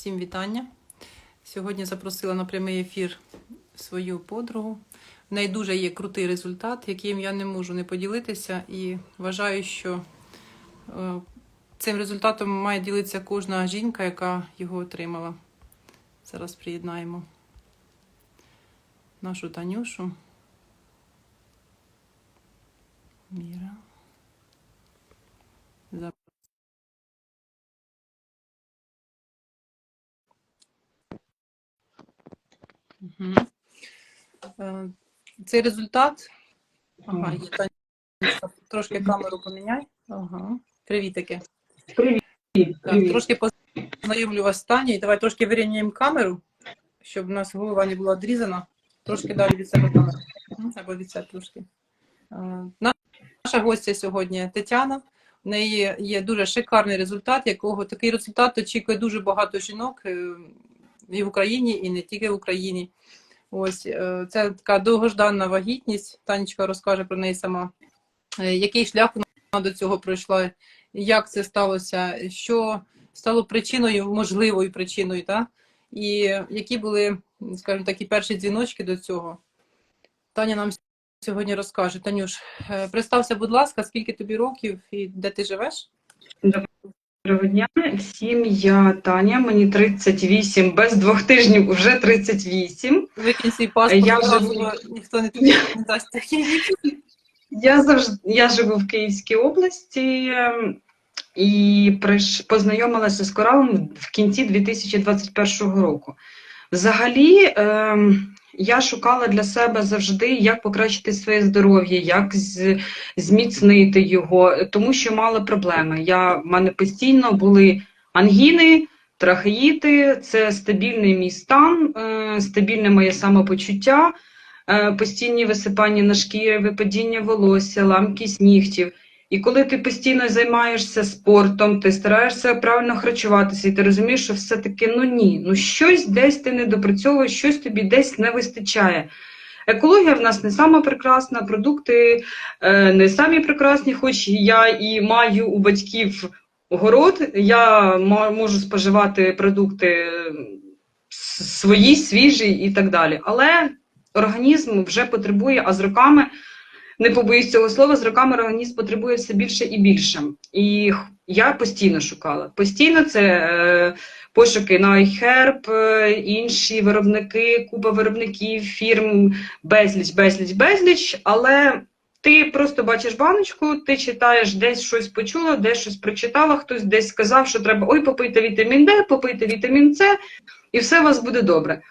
Всім вітання. Сьогодні запросила на прямий ефір свою подругу. В неї дуже є крутий результат, яким я не можу не поділитися, і вважаю, що е, цим результатом має ділитися кожна жінка, яка його отримала. Зараз приєднаємо нашу Танюшу. Міра. Мгм. Е, Цей результат. Ага, є. Трошки камеру поміняй. Ага. Привітики. Привіт. Так, трошки познайомлю вас з Танею. Давай трошки вирівняємо камеру, щоб у нас голова не була відрізана. Трошки далі від себе камеру. Або від себе трошки. Е, Наша гостя сьогодні Тетяна. В неї є дуже шикарний результат, якого такий результат очікує дуже багато жінок е, і в Україні, і не тільки в Україні. Ось е, це така довгожданна вагітність. Танечка розкаже про неї сама. Е, Який шлях вона до цього пройшла, як це сталося, що стало причиною, можливою причиною, та? і які були, скажімо такі, перші дзвіночки до цього. Таня нам сьогодні розкаже. Танюш, е, представся, будь ласка, скільки тобі років і де ти живеш? Доброго дня всім. Я Таня, мені 38, без двох тижнів вже 38. Викинь свій паспорт, Я живу- ніхто не тобі не дасть. Я завжди я живу в Київській області ем, і приш, познайомилася з коралом в кінці 2021 року. Взагалі, ем, я шукала для себе завжди, як покращити своє здоров'я, як зміцнити його, тому що мала проблеми. Я, в мене постійно були ангіни, трахеїти, це стабільний мій стан, е, стабільне моє самопочуття, е, постійні висипання на шкірі, випадіння волосся, ламкість нігтів. І коли ти постійно займаєшся спортом, ти стараєшся правильно харчуватися, і ти розумієш, що все-таки ну ні, ну щось десь ти не допрацьовуєш, щось тобі десь не вистачає. Екологія в нас не сама прекрасна, продукти е, не самі прекрасні, хоч я і маю у батьків город, я можу споживати продукти свої, свіжі і так далі. Але організм вже потребує, а з роками не побоюсь цього слова, з роками організм потребує все більше і більше. І я постійно шукала. Постійно це е, пошуки на iHerb, е, інші виробники, купа виробників, фірм, безліч, безліч, безліч. Але ти просто бачиш баночку, ти читаєш, десь щось почула, десь щось прочитала, хтось десь сказав, що треба ой, попийте вітамін Д, попийте вітамін С, і все у вас буде добре.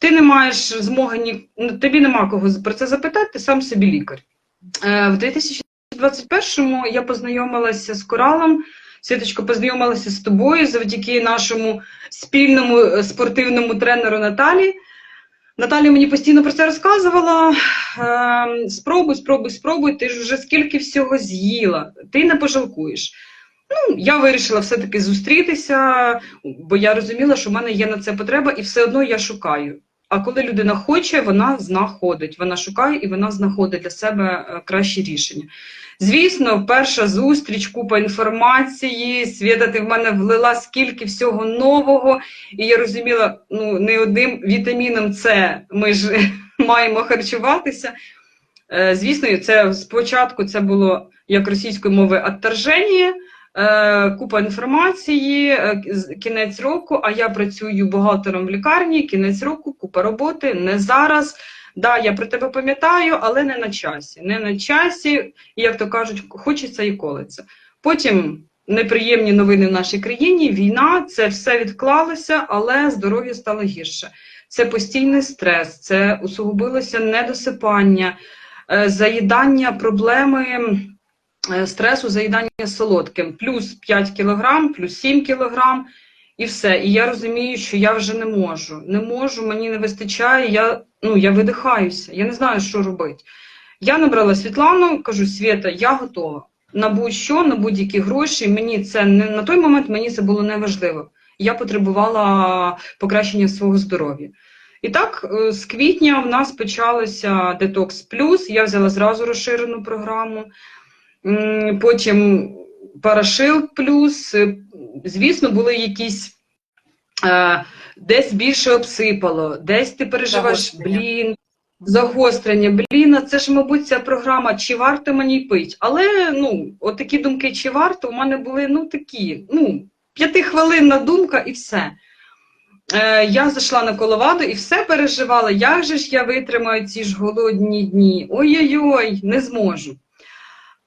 Ти не маєш змоги ні, тобі нема кого про це запитати, ти сам собі лікар. Е, В 2021-му я познайомилася з коралом. Світочко, познайомилася з тобою завдяки нашому спільному е, спортивному тренеру Наталі. Наталя мені постійно про це розказувала. Е, Спробуй, спробуй, спробуй, ти ж вже скільки всього з'їла, ти не пожалкуєш. Ну, я вирішила все-таки зустрітися, бо я розуміла, що в мене є на це потреба, і все одно я шукаю. А коли людина хоче, вона знаходить. Вона шукає і вона знаходить для себе е, кращі рішення. Звісно, перша зустріч, купа інформації, Свята, ти в мене влила скільки всього нового, і я розуміла, ну не одним вітаміном С ми ж маємо харчуватися. Е, Звісно, це спочатку це було як російською мовою «отторження», купа інформації, е, кінець року, а я працюю бухгалтером в лікарні, кінець року, купа роботи, не зараз. Да, я про тебе пам'ятаю, але не на часі. Не на часі, і, як то кажуть, хочеться і колеться. Потім неприємні новини в нашій країні, війна, це все відклалося, але здоров'я стало гірше. Це постійний стрес, це усугубилося недосипання, е, заїдання, проблеми е, стресу, заїдання солодким, плюс 5 кілограм, плюс 7 кілограм, і все. І я розумію, що я вже не можу. Не можу, мені не вистачає, я, ну, я видихаюся, я не знаю, що робити. Я набрала Світлану, кажу, Свята, я готова. На будь-що, на будь-які гроші. Мені це не на той момент мені це було неважливо. Я потребувала покращення свого здоров'я. І так, е, з квітня в нас почалося Детокс Плюс. Я взяла зразу розширену програму. Потім Парашил Плюс. Е, Звісно, були якісь Е, десь більше обсипало, десь ти переживаєш, блін, загострення, блін, а це ж, мабуть, ця програма, чи варто мені пить. Але ну, от такі думки, чи варто, у мене були ну такі, ну, п'ятихвилинна думка і все. Е, я зайшла на коловаду і все переживала, як же ж я витримаю ці ж голодні дні. Ой-ой-ой, не зможу.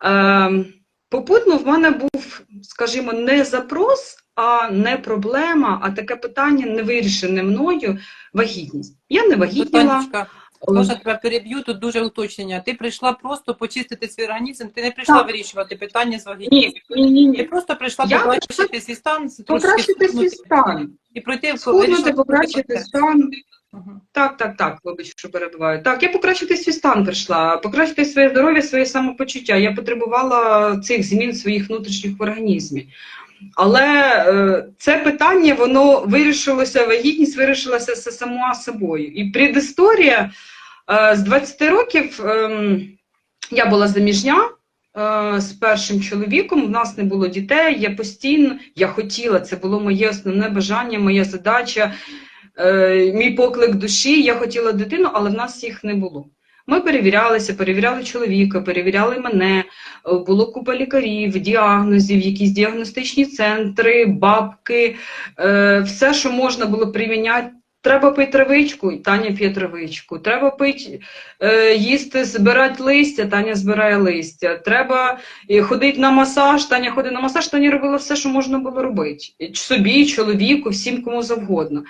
Е, попутно в мене був, скажімо, не запрос, а не проблема, а таке питання не вирішене мною вагітність. Я не вагітніла. Можна тебе переб'ю, тут дуже уточнення. Ти прийшла просто почистити свій організм, ти не прийшла Так. вирішувати питання з вагітністю. Ні, ні, ні, Ти просто прийшла Я покращити свій стан, Покращити свій стан. і пройти в покращити стан. Так, так, так, вибач, що перебиваю. Так, я покращити свій стан прийшла, покращити своє здоров'я, своє самопочуття. Я потребувала цих змін своїх внутрішніх в організмі. Але е, це питання, воно вирішилося, вагітність вирішилася сама собою. І предісторія е, з 20 років ем, я була заміжня. е, З першим чоловіком в нас не було дітей. Я постійно я хотіла, це було моє основне бажання, моя задача мій поклик душі, я хотіла дитину, але в нас їх не було. Ми перевірялися, перевіряли чоловіка, перевіряли мене, е, було купа лікарів, діагнозів, якісь діагностичні центри, бабки, е, все, що можна було приміняти. Треба пити травичку, Таня п'є травичку. Треба пити, е, їсти, збирати листя, Таня збирає листя. Треба е, ходити на масаж, Таня ходить на масаж, Таня робила все, що можна було робити. Собі, чоловіку, всім кому завгодно.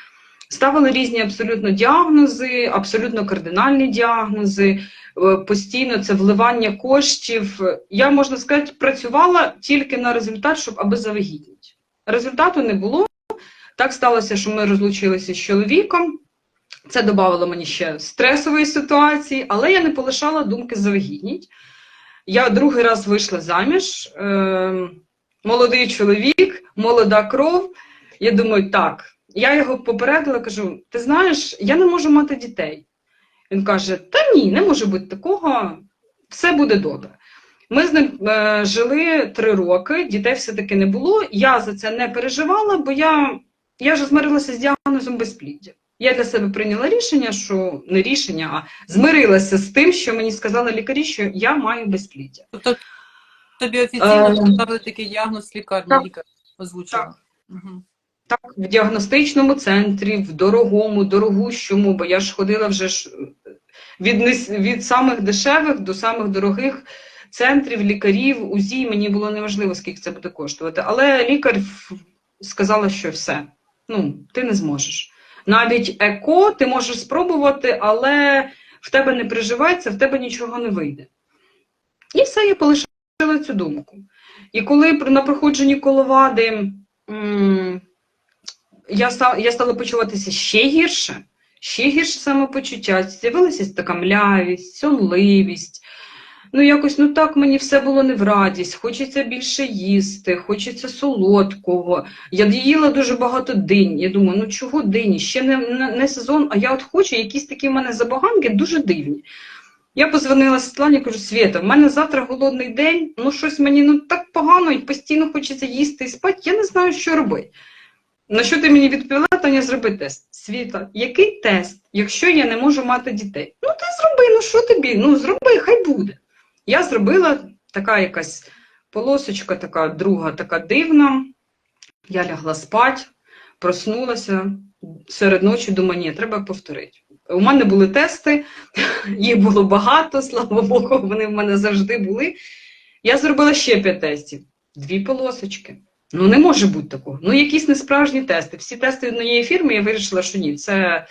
Ставили різні абсолютно діагнози, абсолютно кардинальні діагнози, е, постійно це вливання коштів. Я, можна сказати, працювала тільки на результат, щоб аби завагітніти. Результату не було. Так сталося, що ми розлучилися з чоловіком. Це додавало мені ще стресової ситуації, але я не полишала думки завагітніть. Я другий раз вийшла заміж. Е, молодий чоловік, молода кров. Я думаю, так. Я його попередила, кажу: ти знаєш, я не можу мати дітей. Він каже: Та ні, не може бути такого, все буде добре. Ми з ним е, жили три роки, дітей все-таки не було. Я за це не переживала, бо я, я вже змирилася з діагнозом безпліддя. Я для себе прийняла рішення, що не рішення, а змирилася з тим, що мені сказали лікарі, що я маю безпліддя. Тобто тобі офіційно Е, поставили такий діагноз лікарні, лікар озвучила. Так. Мгм. Так, в діагностичному центрі, в дорогому, дорогущому, бо я ж ходила вже ж від, від самих дешевих до самих дорогих центрів, лікарів, УЗІ, мені було неважливо, скільки це буде коштувати. Але лікар сказала, що все, ну, ти не зможеш. Навіть еко ти можеш спробувати, але в тебе не приживається, в тебе нічого не вийде. І все, я полишила цю думку. І коли на проходженні коловади. Я стала, я стала почуватися ще гірше, ще гірше самопочуття. З'явилася така млявість, сонливість. Ну, якось ну так мені все було не в радість. Хочеться більше їсти, хочеться солодкого. Я їла дуже багато динь. Я думаю, ну чого дині? Ще не, не, не сезон, а я от хочу, якісь такі в мене забаганки дуже дивні. Я позвонила Світлані, кажу, Свята, в мене завтра голодний день, ну щось мені ну так погано і постійно хочеться їсти і спати, я не знаю, що робити. На що ти мені відповіла, Таня, зроби тест. Світа, який тест, якщо я не можу мати дітей? Ну ти зроби, ну що тобі? Ну зроби, хай буде. Я зробила така якась полосочка, така друга, така дивна. Я лягла спати, проснулася серед ночі, думаю, ні, треба повторити. У мене були тести, їх було багато, слава Богу, вони в мене завжди були. Я зробила ще п'ять тестів, дві полосочки. Ну, не може бути такого. Ну, якісь несправжні тести. Всі тести однієї фірми, я вирішила, що ні, це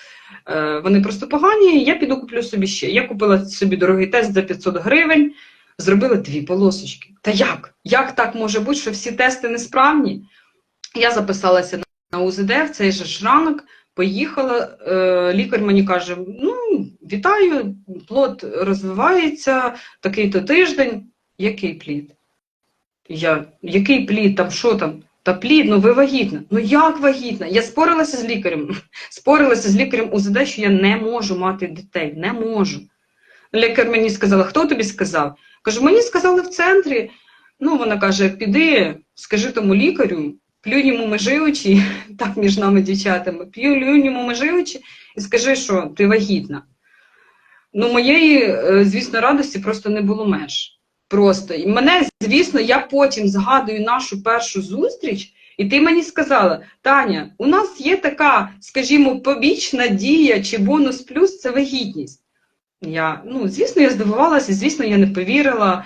е, вони просто погані. Я піду куплю собі ще. Я купила собі дорогий тест за 500 гривень, зробила дві полосочки. Та як? Як так може бути, що всі тести несправні? Я записалася на, УЗД в цей же ж ранок, поїхала. Е, лікар мені каже: ну, вітаю, плод розвивається, такий-то тиждень. Який плід? Я, який плід, там, що там? Та плід, ну ви вагітна. Ну як вагітна? Я спорилася з лікарем. Спорилася з лікарем УЗД, що я не можу мати дітей. Не можу. Лікар мені сказала, хто тобі сказав? Кажу, мені сказали в центрі. Ну, вона каже, піди, скажи тому лікарю, плюнь йому межи очі, так між нами дівчатами, плюнь йому межи очі і скажи, що ти вагітна. Ну, моєї, е, звісно, радості просто не було меж. Просто. І мене, звісно, я потім згадую нашу першу зустріч, і ти мені сказала: Таня, у нас є така, скажімо, побічна дія чи бонус плюс це вагітність. Я, ну, звісно, я здивувалася, звісно, я не повірила.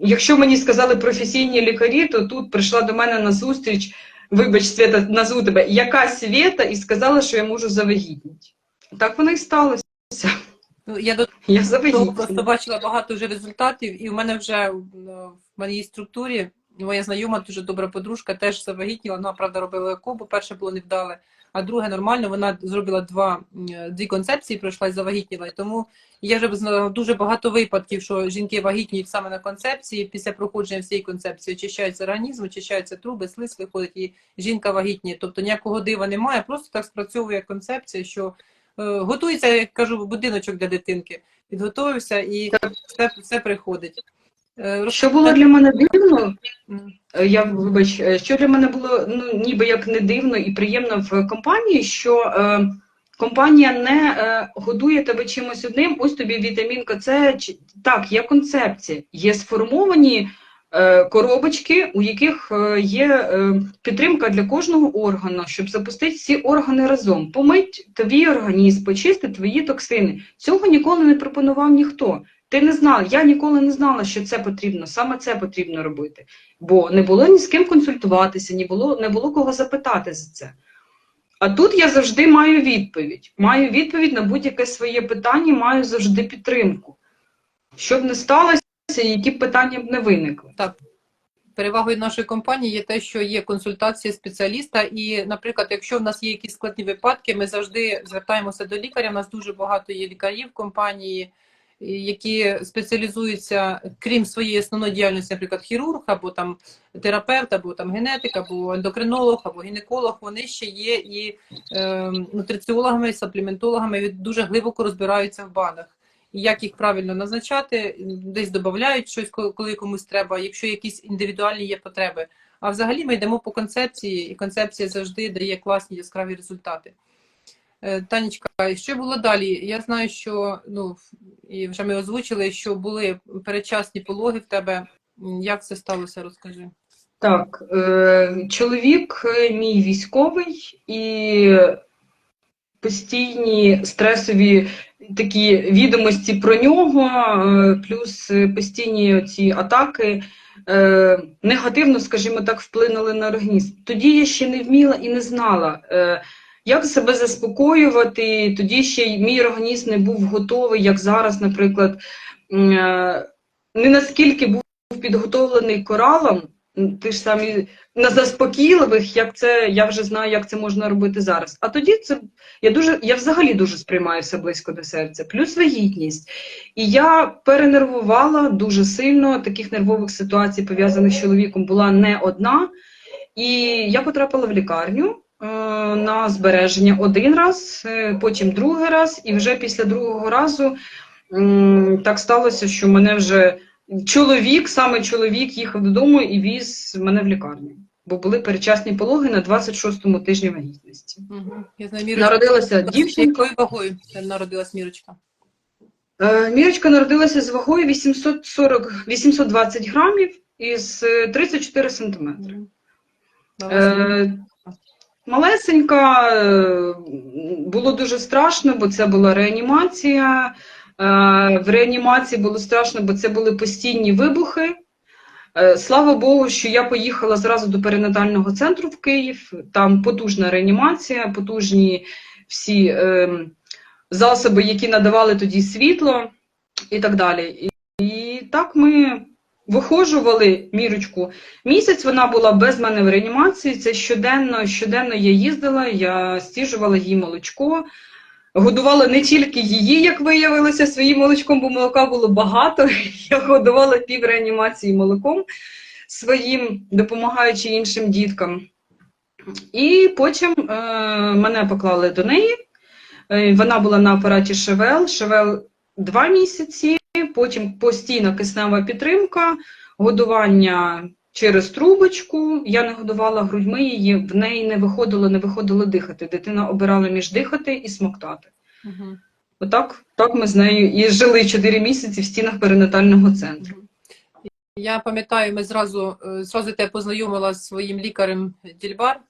Якщо мені сказали професійні лікарі, то тут прийшла до мене на зустріч, вибач, Свята, назву тебе, яка Свята, і сказала, що я можу завагітніти. Так воно і сталося. Ну, я до Я того просто бачила багато вже результатів, і в мене вже е, в моїй структурі моя знайома, дуже добра подружка, теж завагітніла. Вона правда робила ЕКО, бо перше було невдале, а друге нормально. Вона зробила два дві концепції, пройшла і завагітніла. І тому є вже знала дуже багато випадків, що жінки вагітніють саме на концепції. Після проходження всієї концепції очищається організм, очищаються труби, слиз виходить, і жінка вагітніє. Тобто ніякого дива немає, просто так спрацьовує концепція, що е, готується, як кажу, будиночок для дитинки. Підготовився і все, все приходить. Е, Що було для мене дивно, Е, Я вибач, е, що для мене було ну ніби як не дивно і приємно в компанії, що е, компанія не е, годує тебе чимось одним. Ось тобі вітамінка. Це чи- так, є концепція, є сформовані е, коробочки, у яких е, є е, підтримка для кожного органу, щоб запустити всі органи разом, помить твій організм, почистити твої токсини. Цього ніколи не пропонував ніхто. Ти не знав, я ніколи не знала, що це потрібно, саме це потрібно робити бо не було ні з ким консультуватися, ні було, не було кого запитати за це. А тут я завжди маю відповідь. Маю відповідь на будь-яке своє питання, маю завжди підтримку. Щоб не сталося, які б питання б не виникли. Так. Перевагою нашої компанії є те, що є консультація спеціаліста, і, наприклад, якщо в нас є якісь складні випадки, ми завжди звертаємося до лікаря. У нас дуже багато є лікарів в компанії, які спеціалізуються, крім своєї основної діяльності, наприклад, хірург або там терапевт, або там генетик, або ендокринолог, або гінеколог. Вони ще є і е, нутриціологами, сапліментологами, і дуже глибоко розбираються в БАДах. Як їх правильно назначати, десь додають щось, коли коли комусь треба, якщо якісь індивідуальні є потреби. А взагалі ми йдемо по концепції, і концепція завжди дає класні яскраві результати. Е, Танечка, що було далі? Я знаю, що ну і вже ми озвучили, що були передчасні пологи в тебе. Як це сталося? Розкажи. Так, е, чоловік е, мій військовий і постійні стресові такі відомості про нього, е, плюс постійні ці атаки е, негативно, скажімо так, вплинули на організм. Тоді я ще не вміла і не знала, е, як себе заспокоювати. Тоді ще мій організм не був готовий, як зараз, наприклад, не наскільки був підготовлений коралом. Ти ж самі на заспокійливих, як це я вже знаю, як це можна робити зараз. А тоді це я дуже, я взагалі дуже сприймаю все близько до серця, плюс вагітність. І я перенервувала дуже сильно. Таких нервових ситуацій, пов'язаних з чоловіком, була не одна. І я потрапила в лікарню е, на збереження один раз, е, потім другий раз, і вже після другого разу так сталося, що мене вже чоловік, саме чоловік, їхав додому і віз мене в лікарню. Бо були передчасні пологи на 26-му тижні вагітності. Угу. Я знаю, Мірочка, Народилася дівчинка. якою вагою народилась Мірочка? Е, Мірочка народилася з вагою 840, 820 грамів із е, 34 сантиметри. Мгм. Е, малесенька, е, було дуже страшно, бо це була реанімація. Е, в реанімації було страшно, бо це були постійні вибухи. Е, Слава Богу, що я поїхала зразу до перинатального центру в Київ. Там потужна реанімація, потужні всі е, засоби, які надавали тоді світло і так далі. І, і так ми виходжували мірочку. Місяць вона була без мене в реанімації. Це щоденно, щоденно я їздила, я стіжувала їй молочко. Годувала не тільки її, як виявилося, своїм молочком, бо молока було багато. Я годувала пів реанімації молоком своїм, допомагаючи іншим діткам. І потім е, мене поклали до неї. Е, вона була на апараті ШВЛ. ШВЛ два місяці, потім постійна киснева підтримка, годування через трубочку. Я не годувала грудьми її, в неї не виходило, не виходило дихати. Дитина обирала між дихати і смоктати. Мгм. Отак так ми з нею і жили 4 місяці в стінах перинатального центру. Я пам'ятаю, ми зразу, е, зразу тебе познайомила з своїм лікарем Дільбар,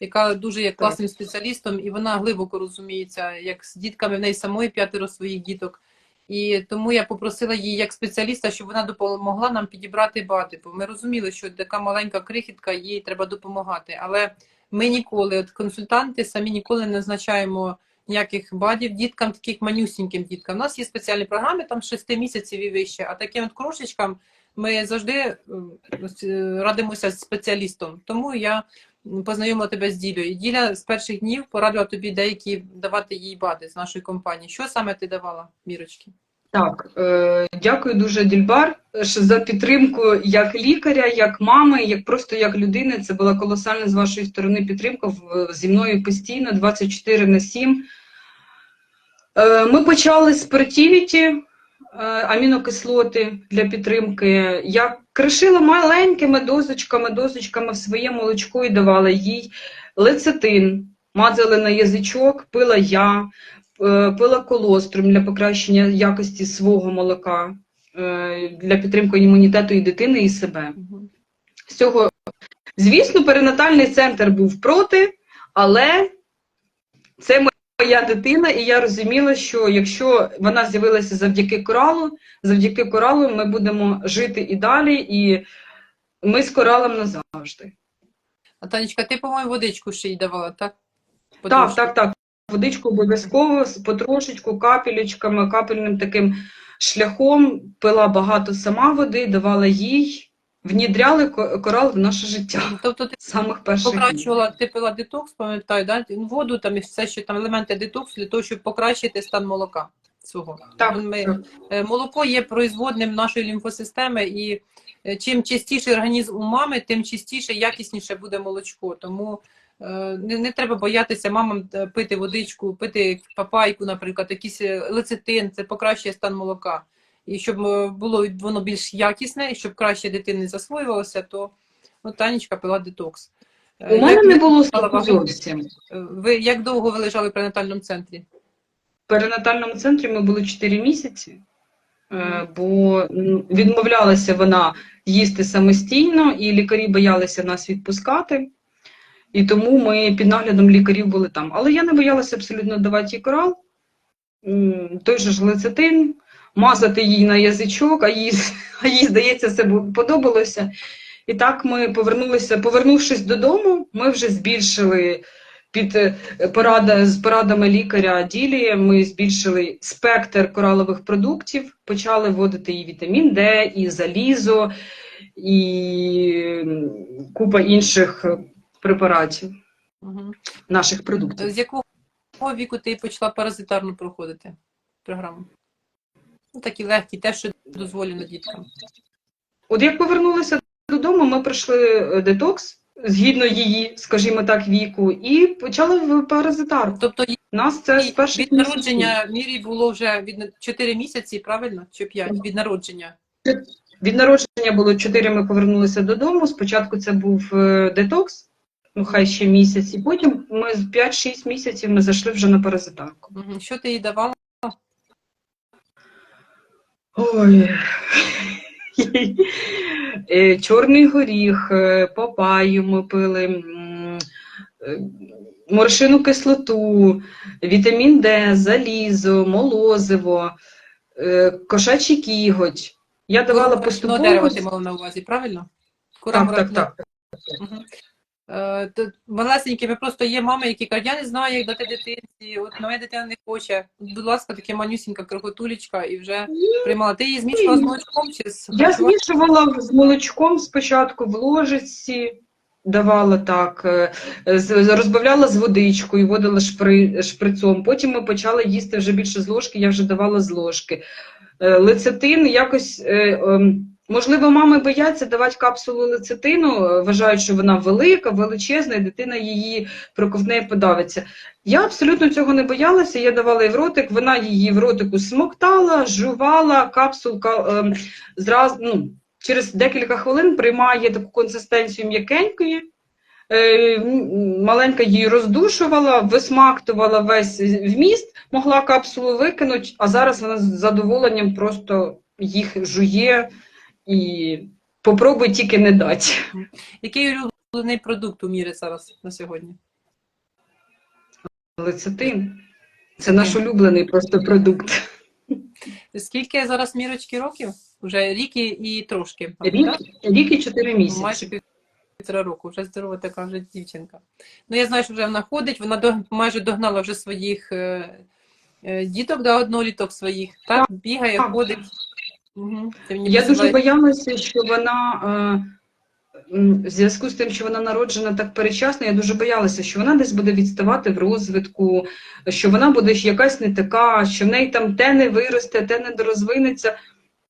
яка дуже є класним спеціалістом, і вона глибоко розуміється, як з дітками в неї самої п'ятеро своїх діток. І тому я попросила її як спеціаліста, щоб вона допомогла нам підібрати бати. Бо ми розуміли, що така маленька крихітка, їй треба допомагати. Але ми ніколи, от консультанти, самі ніколи не назначаємо ніяких бадів діткам, таких манюсіньким діткам. У нас є спеціальні програми, там з 6 місяців і вище, а таким от крошечкам ми завжди е, е, радимося з спеціалістом. Тому я познайомила тебе з Ділею. Діля з перших днів порадила тобі деякі давати їй бади з нашої компанії. Що саме ти давала, Мірочки? Так, е, дякую дуже, Дільбар, за підтримку як лікаря, як мами, як просто як людини. Це була колосальна з вашої сторони підтримка зі мною постійно, 24 на 7. Е, ми почали з Fertility, амінокислоти для підтримки. Я кришила маленькими дозочками, дозочками в своє молочко і давала їй лецитин, мазали на язичок, пила я е, пила колострум для покращення якості свого молока, е, для підтримки імунітету і дитини, і себе. З цього, звісно, перинатальний центр був проти, але це моя дитина, і я розуміла, що якщо вона з'явилася завдяки коралу, завдяки коралу ми будемо жити і далі, і ми з коралом назавжди. А Танечка, ти, по-моєму, водичку ще й давала, так? Так, так, так. Водичку обов'язково з потрошечку, капелечками, капельним таким шляхом пила багато сама води, давала їй, внідряли ко- корал в наше життя Тобто ти самих перших покращувала, ти пила детокс, пам'ятаю, да? воду там і все, що там елементи детоксу для того, щоб покращити стан молока свого. Так, Ми, так. е, молоко є производним нашої лімфосистеми, і е, чим чистіший організм у мами, тим чистіше, якісніше буде молочко. Тому е, не, не треба боятися мамам пити водичку, пити папайку, наприклад, якийсь лецитин, це покращує стан молока. І щоб е, було воно більш якісне, і щоб краще дитини засвоювалося, то ну, Танечка пила детокс. Е, У мене як не було зовсім. Е, Ви як довго ви лежали в пренатальному центрі? В перинатальному центрі ми були 4 місяці, бо відмовлялася вона їсти самостійно, і лікарі боялися нас відпускати. І тому ми під наглядом лікарів були там. Але я не боялася абсолютно давати їй корал, той же ж лецитин, мазати їй на язичок, а їй, а їй здається, це подобалося. І так ми повернулися, повернувшись додому, ми вже збільшили під е, порада, з порадами лікаря Ділі, ми збільшили спектр коралових продуктів, почали вводити і вітамін Д, і залізо, і купа інших препаратів, Угу. наших продуктів. З якого віку ти почала паразитарно проходити програму? Ну, такі легкі, те, що дозволено діткам. От як повернулися додому, ми пройшли е, детокс згідно її, скажімо так, віку, і почали в паразитар. Тобто Нас це з перших від народження Мірі було вже від 4 місяці, правильно? Чи 5? Від народження. Від народження було 4, ми повернулися додому. Спочатку це був е, детокс, ну хай ще місяць, і потім ми з 5-6 місяців ми зайшли вже на паразитарку. Що ти їй давала? Ой. Е, Чорний горіх, е, папаю ми пили, е, моршину кислоту, вітамін Д, залізо, молозиво, кошачий кіготь. Я давала поступово. дерева ти мала на увазі, правильно? Кора Так, так, мурашного так. Мгм. Е, ви просто є мами, які кажуть, я не знаю, як дати дитинці, от моя дитина не хоче. Будь ласка, таке манюсінька крохотулечка і вже приймала. Ти її змішувала з молочком чи з Я змішувала з молочком спочатку в ложечці, давала так, е, розбавляла з водичкою, водила шпри, шприцом. Потім ми почали їсти вже більше з ложки, я вже давала з ложки. Е, Лецитин якось, е, ем, можливо, мами бояться давати капсулу лецитину, е, вважають, що вона велика, величезна, і дитина її проковтне і подавиться. Я абсолютно цього не боялася, я давала їй в ротик, вона її в ротику смоктала, жувала, капсулка ем, зразу, ну, через декілька хвилин приймає таку консистенцію м'якенької. Е, Маленька її роздушувала, висмактувала весь вміст, могла капсулу викинути, а зараз вона з задоволенням просто їх жує і попробуй тільки не дати. Який улюблений продукт у мірі зараз на сьогодні? Лецитин. Це наш улюблений просто продукт. Скільки зараз мірочки років? Уже рік і, і трошки. Рік, рік і чотири місяці. Майже півтора року, вже здорова така вже дівчинка. Ну, я знаю, що вже вона ходить, вона до, майже догнала вже своїх е, е, діток, да, одноліток своїх, так? Бігає, ходить. Угу. Я дуже боялася, що вона е, в зв'язку з тим, що вона народжена так перечасно, я дуже боялася, що вона десь буде відставати в розвитку, що вона буде якась не така, що в неї там те не виросте, те не дорозвинеться.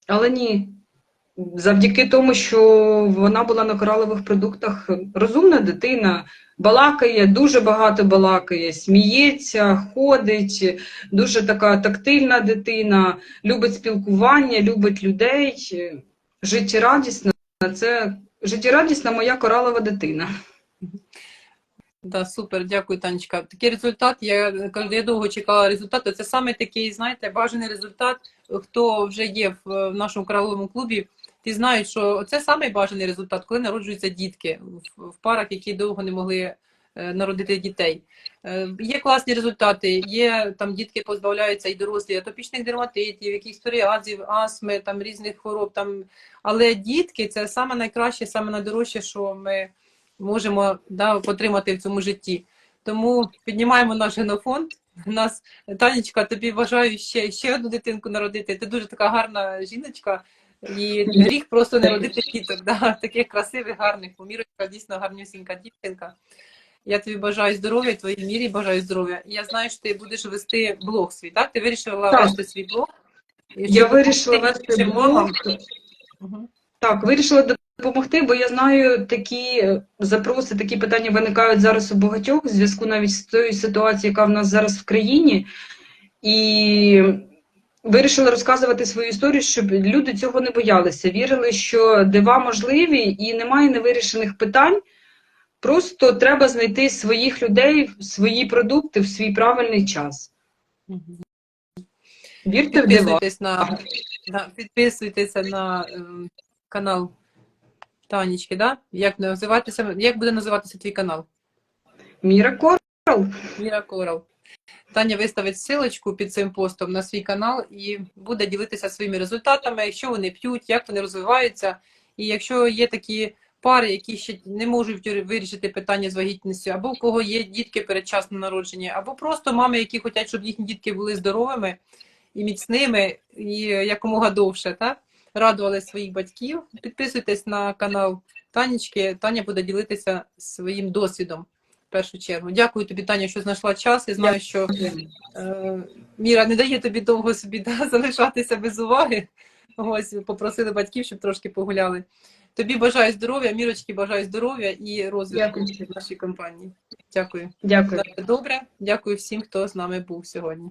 Але ні. Завдяки тому, що вона була на коралових продуктах розумна дитина, балакає, дуже багато балакає, сміється, ходить, дуже така тактильна дитина, любить спілкування, любить людей, життєрадісна. Це життєрадісна моя коралова дитина. Да, супер, дякую, Танечка. Такий результат, я я довго чекала результату. Це саме такий, знаєте, бажаний результат. Хто вже є в нашому кораловому клубі, ті знають, що це самий бажаний результат, коли народжуються дітки в, парах, які довго не могли е, народити дітей. Е, Є класні результати, є там дітки позбавляються і дорослі атопічних дерматитів, якихось псоріазів, астми, там різних хвороб. Там. Але дітки це саме найкраще, саме найдорожче, що ми можемо да, отримати в цьому житті. Тому піднімаємо наш генофонд. Нас, Танечка, тобі бажаю ще, ще одну дитинку народити. Ти дуже така гарна жіночка. І гріх просто не родити діток, да, таких красивих, гарних. Помірочка дійсно гарнюсінька дівчинка. Я тобі бажаю здоров'я, твоїй мірі бажаю здоров'я. І я знаю, що ти будеш вести блог свій, так? Ти вирішила Так. вести свій блог. І Я вирішила вести блог. Так, вирішила допомогти, бо я знаю, такі запроси, такі питання виникають зараз у багатьох в зв'язку навіть з тою ситуацією, яка в нас зараз в країні. І вирішила розказувати свою історію, щоб люди цього не боялися. Вірили, що дива можливі і немає невирішених питань. Просто треба знайти своїх людей, свої продукти в свій правильний час. Вірте в дива. На, на, підписуйтеся на ем, канал Танечки, да? Як називатися, як буде називатися твій канал? Міра Корал. Міра Корал. Таня виставить силочку під цим постом на свій канал і буде ділитися своїми результатами, що вони п'ють, як вони розвиваються. І якщо є такі пари, які ще не можуть вирішити питання з вагітністю, або у кого є дітки передчасно народжені, або просто мами, які хочуть, щоб їхні дітки були здоровими і міцними, і якомога довше, так? радували своїх батьків. Підписуйтесь на канал Танечки. Таня буде ділитися своїм досвідом в першу чергу. Дякую тобі, Таня, що знайшла час. Я знаю, що е, Міра не дає тобі довго собі да, залишатися без уваги. Ось попросили батьків, щоб трошки погуляли. Тобі бажаю здоров'я, мірочки, бажаю здоров'я і розвитку Дякую. нашій компанії. Дякую. Дякую. Добре. Дякую всім, хто з нами був сьогодні.